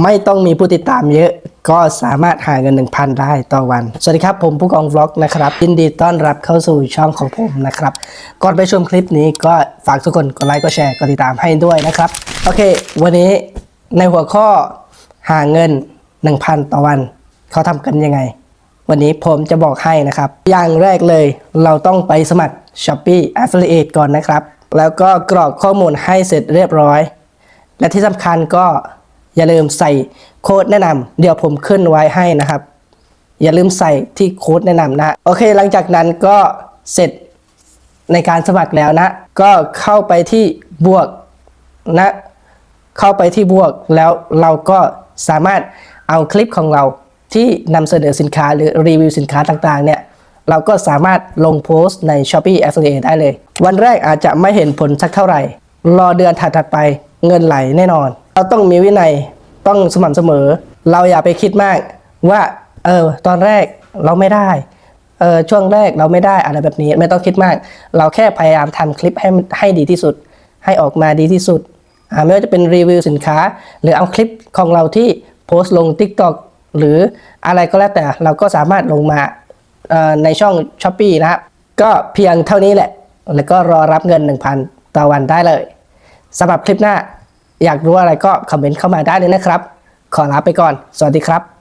ไม่ต้องมีผู้ติดตามเยอะ ก็สามารถหาเงิน 1,000 ได้ต่อวัน สวัสดีครับ ผมผู้กองวล็อกนะครับยินดีต้อนรับเข้าสู่ช่องของผมนะครับ ก่อนไปชมคลิปนี้ก็ฝากทุกคนกดไลค์กดแชร์กดติดตามให้ด้วยนะครับ โอเค วันนี้ในหัวข้อหาเงิน 1,000 ต่อวัน เขาทำกันยังไง วันนี้ผมจะบอกให้นะครับ อย่างแรกเลยเราต้องไปสมัคร Shopee Affiliate ก่อนนะครับ แล้วก็กรอกข้อมูลให้เสร็จเรียบร้อย และที่สำคัญก็ อย่าลืมใส่โค้ดแนะนำเดี๋ยวผมขึ้นไว้ให้นะครับ อย่าลืมใส่ที่โค้ดแนะนำนะโอเค หลังจากนั้นก็เสร็จในการสมัครแล้วนะ ก็เข้าไปที่บวกนะ เข้าไปที่บวกแล้วเราก็สามารถเอาคลิปของเราที่นำเสนอสินค้าหรือรีวิวสินค้าต่างๆเนี่ยเราก็สามารถลงโพสต์ใน Shopee Affiliate ได้เลย วันแรกอาจจะไม่เห็นผลสักเท่าไหร่ รอเดือนถัดๆไปเงินไหลแน่นอน เราต้องมีวินัยต้องสม่ำเสมอ เราอย่าไปคิดมากว่าเออตอนแรกเราไม่ได้เออช่วงแรกเราไม่ได้อะไรแบบนี้ไม่ต้องคิดมาก เราแค่พยายามทำคลิปให้ให้ดีที่สุด ให้ออกมาดีที่สุดอ่าไม่ว่าจะเป็นรีวิวสินค้า หรือเอาคลิปของเราที่โพสต์ลง TikTok หรืออะไรก็แล้วแต่เราก็สามารถลงมาในช่อง s h อ p e e นะครับ ก็เพียงเท่านี้แหละ แล้วก็รอรับเงิน 1,000 ต่อวันได้เลยสำหรับคลิปหน้า อยากรู้อะไรก็คอมเมนต์เข้ามาได้เลยนะครับ ขอลาไปก่อน สวัสดีครับ